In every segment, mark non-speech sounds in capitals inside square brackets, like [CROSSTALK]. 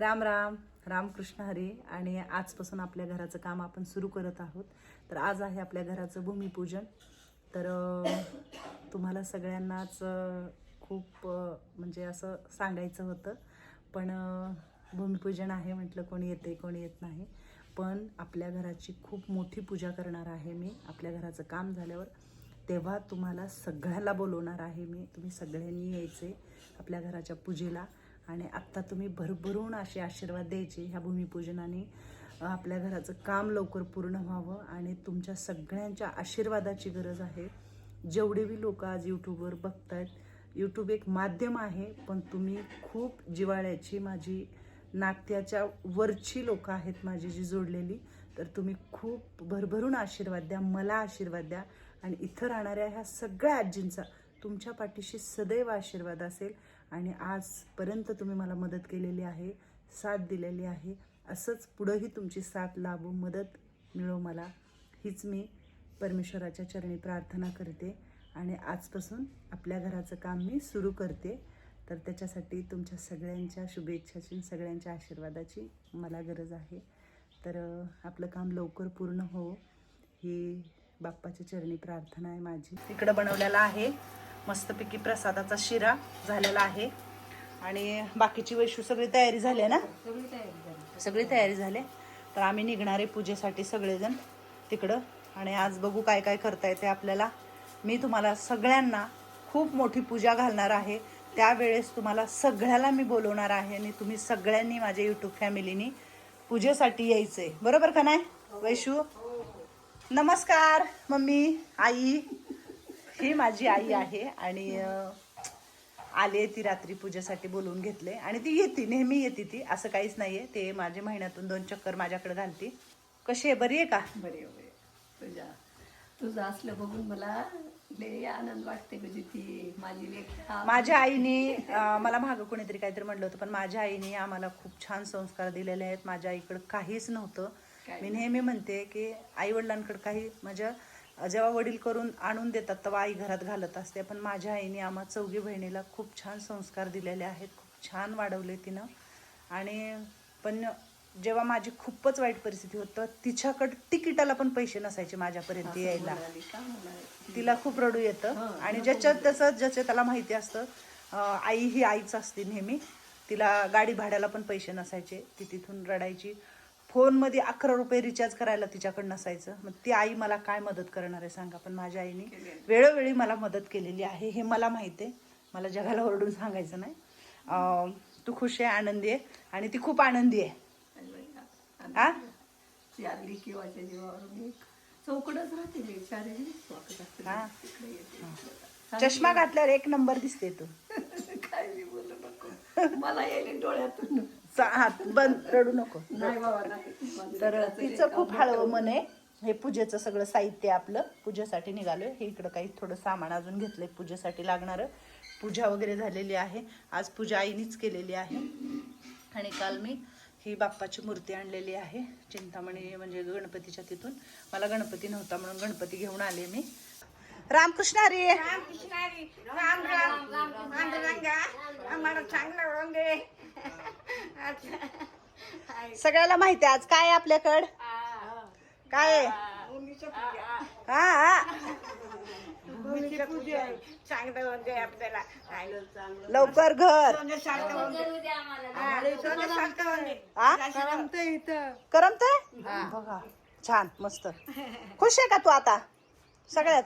राम राम रामकृष्ण हरी. आणि आजपासून आपल्या घराचं काम आपण सुरू करत आहोत. तर आज आहे आपल्या घराचं भूमिपूजन. तर तुम्हाला सगळ्यांनाच खूप म्हणजे असं सांगायचं होतं. पण भूमिपूजन आहे म्हटलं कोणी येते कोणी येत नाही. पण आपल्या घराची खूप मोठी पूजा करणार आहे मी आपल्या घराचं काम झाल्यावर. तेव्हा तुम्हाला सगळ्याला बोलवणार आहे मी. तुम्ही सगळ्यांनी यायचे आपल्या घराच्या पूजेला. आणि आत्ता तुम्ही भरभरून असे आशीर्वाद द्यायचे ह्या भूमिपूजनाने आपल्या घराचं काम लवकर पूर्ण व्हावं आणि तुमच्या सगळ्यांच्या आशीर्वादाची गरज आहे. जेवढे बी लोक आज यूट्यूबवर बघतायत यूट्यूब एक माध्यम आहे पण तुम्ही खूप जिवाळ्याची माझी नात्याच्या वरची लोक आहेत माझी जी जोडलेली तर तुम्ही खूप भरभरून आशीर्वाद द्या मला आशीर्वाद द्या. आणि इथं राहणाऱ्या ह्या सगळ्या आजींचा तुमच्या पाठीशी सदैव आशीर्वाद असेल. आणि आजपर्यंत तुम्ही मला मदत केलेली आहे साथ दिलेली आहे. असंच पुढंही तुमची साथ लाभो मदत मिळो मला. हीच मी परमेश्वराच्या चरणी प्रार्थना करते आणि आजपासून आपल्या घराचं काम मी सुरू करते. तर त्याच्यासाठी तुमच्या सगळ्यांच्या शुभेच्छाची सगळ्यांच्या आशीर्वादाची मला गरज आहे. तर आपलं काम लवकर पूर्ण हो. ही बाप्पाच्या चरणी प्रार्थना आहे माझी. इकडं बनवलेला आहे. मस्तपैकी प्रसादाचा शिरा झालेला आहे. आणि बाकीची वैशू सगळी तयारी झाली आहे ना? सगळी तयारी झाली तर आम्ही निघणारे पूजेसाठी सगळेजण तिकडं. आणि आज बघू काय काय करता येते आपल्याला. मी तुम्हाला सगळ्यांना खूप मोठी पूजा घालणार आहे. त्यावेळेस तुम्हाला सगळ्याला मी बोलवणार आहे आणि तुम्ही सगळ्यांनी माझ्या यूट्यूब फॅमिलीनी पूजेसाठी यायचं आहे बरोबर का नाही? वैशू? नमस्कार मम्मी आई. ही माझी आई आहे आणि आले ती रात्री पूजेसाठी बोलवून घेतले आणि ती येते नेहमी येते ती. असं काहीच नाहीये. ते माझे महिन्यातून दोन चक्कर माझ्याकडे घालते. कशी आहे? बरी आहे का? बरे बरे तुझ्या तुझं असलं बघून मला लय आनंद वाटते कधी ती माझी लेख माझ्या आईने अं, मला मागं कोणीतरी काहीतरी म्हटलं होतं पण माझ्या आईने आम्हाला खूप छान संस्कार दिलेले आहेत. माझ्या आईकडे काहीच नव्हतं. काही मी नेहमी म्हणते की आई वडिलांकडे काही माझ्या जेव्हा वडील करून आणून देतात तेव्हा आई घरात घालत असते. पण माझ्या आईने आम्हा चौघी बहिणीला खूप छान संस्कार दिलेले आहेत खूप छान वाढवले तिनं. आणि पण जेव्हा माझी खूपच वाईट परिस्थिती होतं तिच्याकडे तिकिटाला पण पैसे नसायचे माझ्यापर्यंत यायला. तिला खूप रडू येतं. आणि ज्याच्यात त्याचं ज्याच्या त्याला माहिती असतं आई ही आईच असते नेहमी. तिला गाडी भाड्याला पण पैसे नसायचे ती तिथून रडायची. फोनमध्ये अकरा रुपये रिचार्ज करायला तिच्याकडे नसायचं. मग ती आई मला काय मदत करणार आहे सांगा. पण माझ्या आईने वेळोवेळी मला मदत केलेली आहे. हे मला माहिती आहे. मला जगाला ओरडून सांगायचं नाही. तू खुश आहे आनंदी आहे. आणि ती खूप आनंदी आहे. हा? हा. चष्मा घातल्यावर एक नंबर दिसते तू. [LAUGHS] काय मला येईल डोळ्यातून चा- हात बंद रडू नको. तर लेकराचं तिचं खूप हळवं मन आहे. हे पूजेचं सगळं साहित्य आपलं पूजेसाठी निघालोय. हे इकडं काही थोडं सामान अजून घेतलंय पूजेसाठी लागणारं. पूजा वगैरे झालेली आहे. आज पूजा आईनीच केलेली आहे. आणि काल मी ही बाप्पाची मूर्ती आणलेली आहे. चिंतामणी म्हणजे गणपतीच्या तिथून. मला गणपती नव्हता म्हणून गणपती घेऊन आले मी. रामकृष्ण हरी. राम राम. पांडुरंगा. आम्हाला चांगलं होऊन दे सगळ्याला माहिती आहे. आज काय आहे आपल्याकडं? काय आहे? हा हा. भूमीचं पूजा चांगलं होऊन दे आपल्याला. काय लवकर घर. होऊन दे हा, होऊन दे हा? करमत बघा. छान मस्त. खुश आहे का तू आता? सगळ्यात?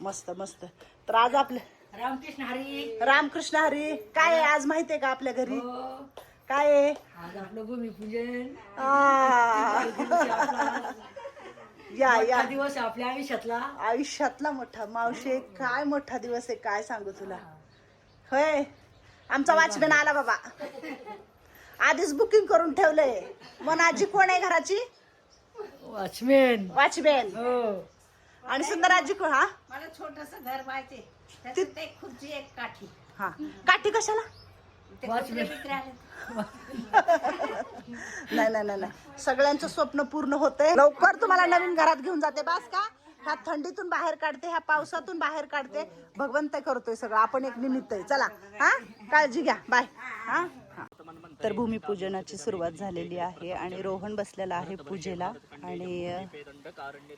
मस्त मस्त. तर आज आपलं रामकृष्ण हरी. रामकृष्ण हरी. काय आहे आज माहितीये का आपल्या घरी? हो. काय आहे? आज आपलं भूमिपूजन. आ. या या. हा दिवस आपल्या आयुष्यातला. आयुष्यातला मोठा. मावशी काय मोठा दिवस आहे काय सांगू तुला? होय. आमचा वॉचमॅन आला बाबा. आधीच बुकिंग करून ठेवलंय. मन आजी कोण आहे घराची? वॉचमॅन. वॉचमॅन. हो. आणि सुंदर आजी कोण हा? मला छोटस घर पाहिजे. त्याच्यात एक खुर्ची एक काठी. हा. काठी कशाला? ते आले. नाही नाही नाही नाही. सगळ्यांचं स्वप्न पूर्ण होतंय. लवकर तुम्हाला नवीन घरात घेऊन जाते. बास का? ह्या थंडीतून बाहेर काढते ह्या पावसातून बाहेर काढते. भगवंत करतोय सगळं. आपण एक निमित्त आहे. चला हा? काळजी घ्या. बाय. हा? तर भूमिपूजनाची सुरुवात झालेली आहे आणि रोहन बसलेला आहे पूजेला आणि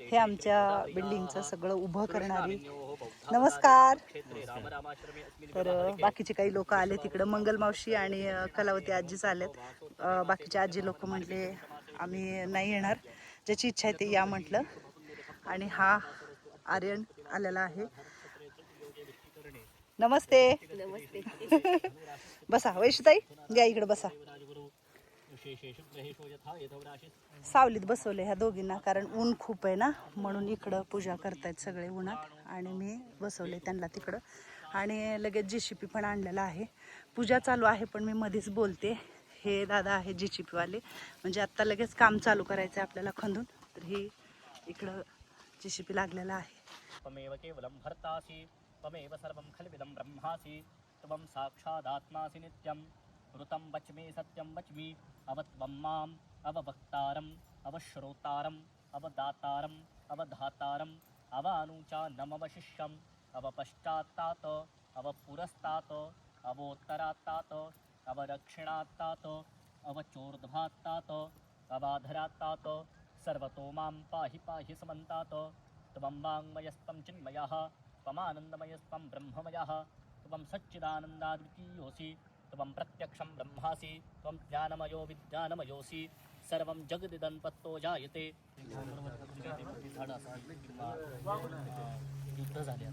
हे आमच्या बिल्डिंगचं सगळं उभं करणारी. नमस्कार. तर बाकीचे काही लोक आले तिकडं. मंगल मावशी आणि कलावती आजीच आलेत. बाकीचे आजी लोक म्हटले आम्ही नाही येणार. ज्याची इच्छा आहे ते या म्हटलं. आणि हा आर्यन आलेला आहे. नमस्ते. नमस्ते. [LAUGHS] बसा वैशुताई या इकडे बसा. सावलीत बसवले ह्या दोघींना कारण ऊन खूप आहे ना म्हणून इकडं पूजा करतायत सगळे उन्हात. आणि मी बसवले त्यांना तिकडं. आणि लगेच जी पी पण आणलेला आहे. पूजा चालू आहे पण मी मध्येच बोलते. हे दादा आहे जी सी पीवाले म्हणजे आत्ता लगेच काम चालू करायचं आहे आपल्याला खंदून. तर ही इकडं जी सी पी लागलेला आहे. त्वं साक्षादात्मासि नित्यं। ऋतं वच्मि सत्यं वच्मि। अवत्वं माम् अववक्तारम् अवश्रोतारम् अवदातारम् अवधातारम् अवानुचानमवशिष्यम् अवपश्चात्तात् अवपुरस्तात् अवोत्तरात्तात् अवदक्षिणात्तात् अवचोर्ध्वात्तात् अवाधरात्तात् सर्वतो मां पाहि पाहि समन्तात्। त्वं वाङ्मयस्त्वं चिन्मयः त्वमानन्दमयस्त्वं ब्रह्ममयः। त्वं सच्चिदानन्दाद्वितीयोऽसि त्वं प्रत्यक्षं ब्रह्मासि त्वं ज्ञानमयो विज्ञानमयोऽसि सर्वं जगदिदं पत्तो जायते। किंवा युद्ध झाले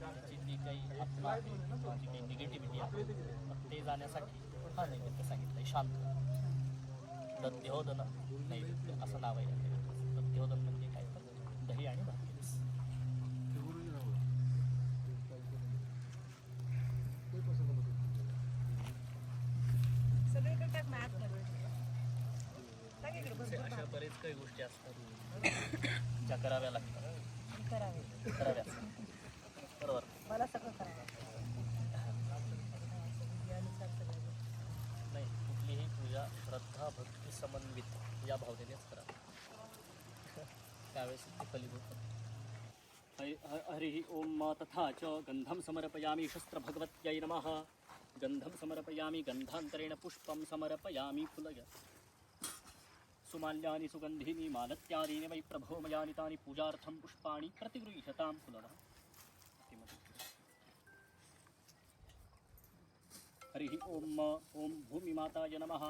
त्याची जी काही आत्मा आहे जी काही निगेटिव्हिटी आहे ते जाण्यासाठी हा नैवेद्य सांगितलं शांत. दध्योदन नैवेद्य असं नाव आहे. दध्योदन म्हणजे काय? तर दही आणि भाकरी असे अशा बरेच काही गोष्टी असतात ज्या कराव्या लागतात. कराव्याच बरोबर. मला सगळं करायचं नाही कुठलीही पूजा श्रद्धा भक्ती समन्वित या भावनेनेच करा. त्यावेळेस ते फलीभूत ह- हरिः ओम तथा च गन्धं समर्पयामि शस्त्रभगवत्यै नमः। गन्धं समर्पयामि गन्धान्तरेण पुष्पं समर्पयामि फुलय। सुमाल्यानि सुगन्धिनि मालत्यादीनि वै प्रभो मयानि तानि पूजार्थं पुष्पाणि प्रतिगृह्यतां फुलः हरिः ॐ ॐ भूमिमाताय नमः।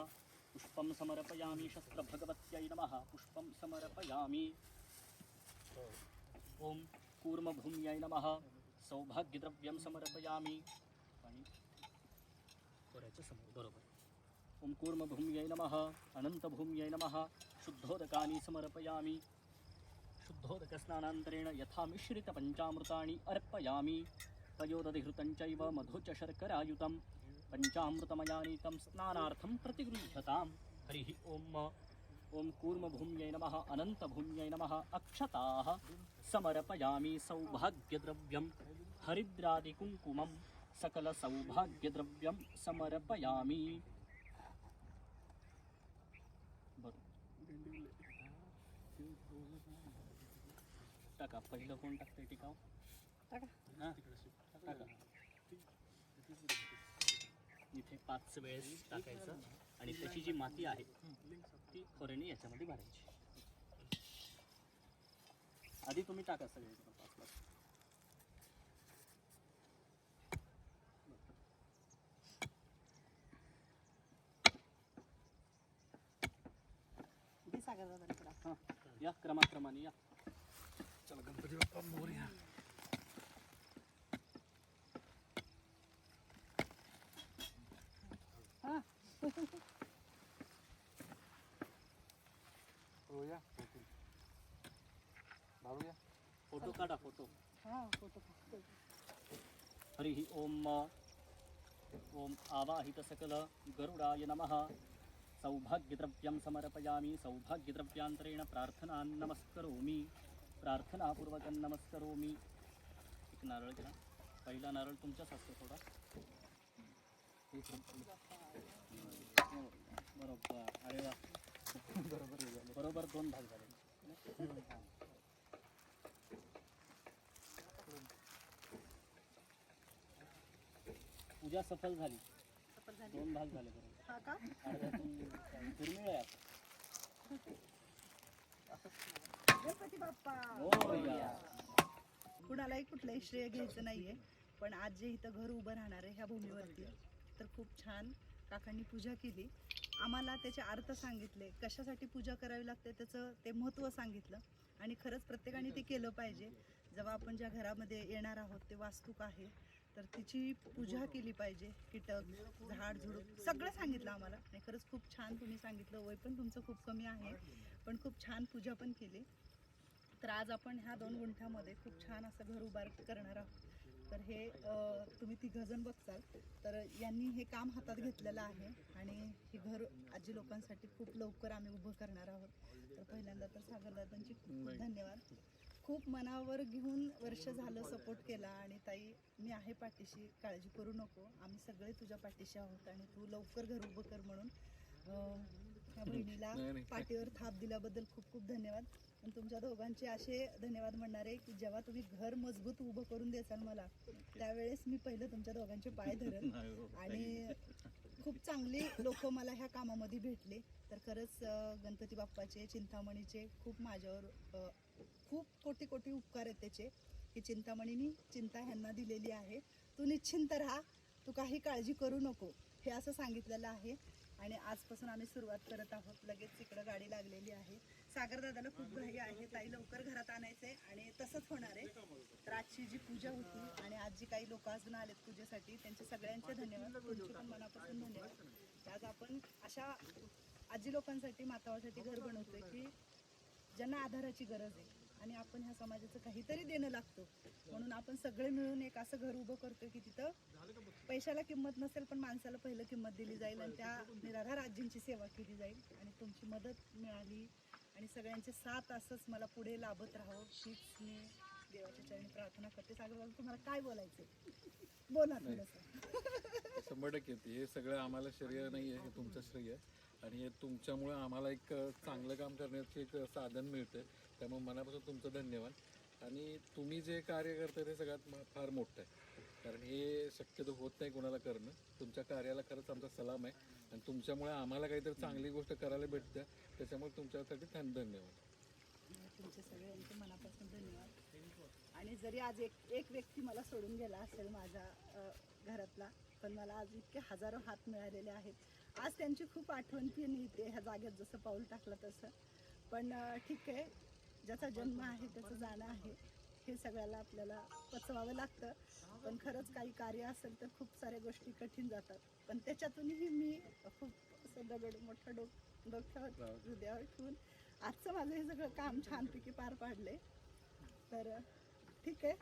पुष्पं समर्पयामि शस्त्रभगवत्यै नमः। पुष्पं समर्पयामि। ॐ कूर्मभूम्यै नमः। सौभाग्यद्रव्यं समर्पयामि। आणि बरोबर. ॐ कूर्मभूम्यै नमः। अनन्तभूम्यै नमः। शुद्धोदकानि समर्पयामि। शुद्धोदकस्नानान्तरेण यथा मिश्रितपञ्चामृतानि अर्पयामि। पयोदधिहृतं चैव मधु च शर्करायुतं पञ्चामृतमयानीतं स्नानार्थं प्रतिगृह्यतां हरिः ओम्। ॐ कूर्मभूम्यै नमः। अनन्तभूम्यै नमः। अक्षताः समर्पयामि सौभाग्यद्रव्यं हरिद्रादिकुङ्कुमं सकलसौभाग्यद्रव्यं समर्पयामि बरं टाका. पहिलं कोण टाकतंय टिकाव? हां? टाका. इथे पाच वेळेस टाकायचं आणि त्याची जी माती आहे ती खोऱ्याने याच्यामध्ये भरायची. आधी तुम्ही टाका सगळे. इकडं पाच पाच हां. या क्रमाक्रमाने या फोटो काढा फोटो. हरिः ओम ओम आवाहित सकल गरुडाय नमः. सौभाग्यद्रव्यं समर्पयामि. सौभाग्यद्रव्यान्तरेण प्रार्थनां नमस्करोमि. प्रार्थनापूर्वकं नमस्करोमि एक नारळ घ्या पहिला नारळ तुमच्याच असतो थोडा बरोबर. अरे वा. बरोबर दोन भाग झाले. पूजा सफल झाली. दोन भाग झाले बरोबर. दुर्मिळ आहे. [LAUGHS] गणपती बाप्पा. मोरया. कुणालाही कुठलंही श्रेय घ्यायचं नाहीये पण आज जे इथं घर उभं राहणार आहे ह्या भूमीवरती तर खूप छान काकांनी पूजा केली. आम्हाला त्याचे अर्थ सांगितले कशासाठी पूजा करावी लागते त्याचं ते महत्त्व सांगितलं आणि खरंच प्रत्येकाने ते केलं पाहिजे. जेव्हा आपण ज्या घरामध्ये येणार आहोत ते वास्तूक आहे तर तिची पूजा केली पाहिजे. कीटक झाड झुडूप सगळं सांगितलं आम्हाला आणि खरंच खूप छान तुम्ही सांगितलं वय पण तुमचं खूप कमी आहे पण खूप छान पूजा पण केली. तर आज आपण ह्या दोन गुंठ्यामध्ये खूप छान असं घर उभार करणार आहोत. तर हे तुम्ही तिघजण बघताल. तर यांनी हे काम हातात घेतलेलं आहे आणि हे घर आजी लोकांसाठी खूप लवकर आम्ही उभं करणार आहोत. तर पहिल्यांदा तर सागरदादांची खूप खूप धन्यवाद. खूप मनावर घेऊन वर्ष झालं सपोर्ट केला आणि ताई मी आहे पाठीशी काळजी करू नको. आम्ही सगळे तुझ्या पाठीशी आहोत आणि तू लवकर घर उभं कर म्हणून ह्या बहिणीला. पाठीवर थाप दिल्याबद्दल खूप खूप धन्यवाद. पण तुमच्या दोघांचे असे धन्यवाद म्हणणार आहे की जेव्हा तुम्ही घर मजबूत उभं करून देसाल मला त्यावेळेस मी पहिलं तुमच्या दोघांचे पाय [LAUGHS] धरेन आणि खूप चांगली लोक मला ह्या कामामध्ये भेटले. तर खरंच गणपती बाप्पाचे चिंतामणीचे खूप माझ्यावर खूप कोटी कोटी उपकार आहेत त्याचे की चिंतामणीनी चिंता ह्यांना दिलेली आहे. तू निश्चिंत राहा. तू काही काळजी करू नको. हे असं सांगितलेलं आहे. आणि आजपासून आम्ही सुरुवात करत आहोत. लगेच इकडं गाडी लागलेली आहे. सागर दादाला खूप घाई आहे. ताई लवकर घरात आणायचंय आणि तसंच होणार आहे. तर आजची जी पूजा होती आणि आज जी काही लोक अजून आलेत पूजेसाठी त्यांचे सगळ्यांचे धन्यवाद. तुमचे पण मनापासून धन्यवाद. आज आपण अशा आजी लोकांसाठी मातावासाठी घर बनवतोय की ज्यांना आधाराची गरज आहे. आणि आपण ह्या समाजाचं काहीतरी देणं लागतो. म्हणून आपण सगळे मिळून एक असं घर उभं करतो की तिथं पैशाला किंमत नसेल पण माणसाला पहिलं किंमत दिली जाईल आणि त्या निराधार आजींची सेवा केली जाईल आणि तुमची मदत मिळाली आणि सगळ्यांचे साथ असंच मला पुढे लाभत राहावं हीच मी देवाच्या चरणी प्रार्थना करते. सगळं तुम्हाला काय बोलायचं बोला थोडंसं. शंभर टक्के येते. हे सगळं आम्हाला श्रेय नाही आहे हे तुमचं श्रेय. आहे आणि हे तुमच्यामुळे आम्हाला एक चांगलं काम करण्याचे एक साधन मिळतं. त्यामुळे मनापासून तुमचं धन्यवाद. आणि तुम्ही जे कार्य करता ते सगळ्यात फार मोठं आहे. कारण हे शक्यतो होत नाही कोणाला करणं. तुमच्या कार्याला खरंच आमचा सलाम आहे. आणि तुमच्यामुळे आम्हाला काहीतरी चांगली गोष्ट करायला भेटते. त्याच्यामुळे तुमच्यासाठी धन धन्यवाद. तुमचे सगळ्यांचे मनापासून धन्यवाद. आणि जरी आज एक एक व्यक्ती मला सोडून गेला असेल माझ्या घरातला पण मला आज इतके हजारो हात मिळालेले आहेत. आज त्यांची खूप आठवण पण येते ह्या जागेत जसं पाऊल टाकलं तसं. पण ठीक आहे. ज्याचा जन्म आहे त्याचं जाणं आहे हे सगळ्याला आपल्याला पचवावं लागतं. पण खरंच काही कार्य असेल तर खूप साऱ्या गोष्टी कठीण जातात. पण त्याच्यातूनही मी खूप असं दगड मोठं डोक डोक्यावर हृदयावर ठेवून आजचं माझं हे सगळं काम छानपैकी पार पाडले तर ठीक आहे.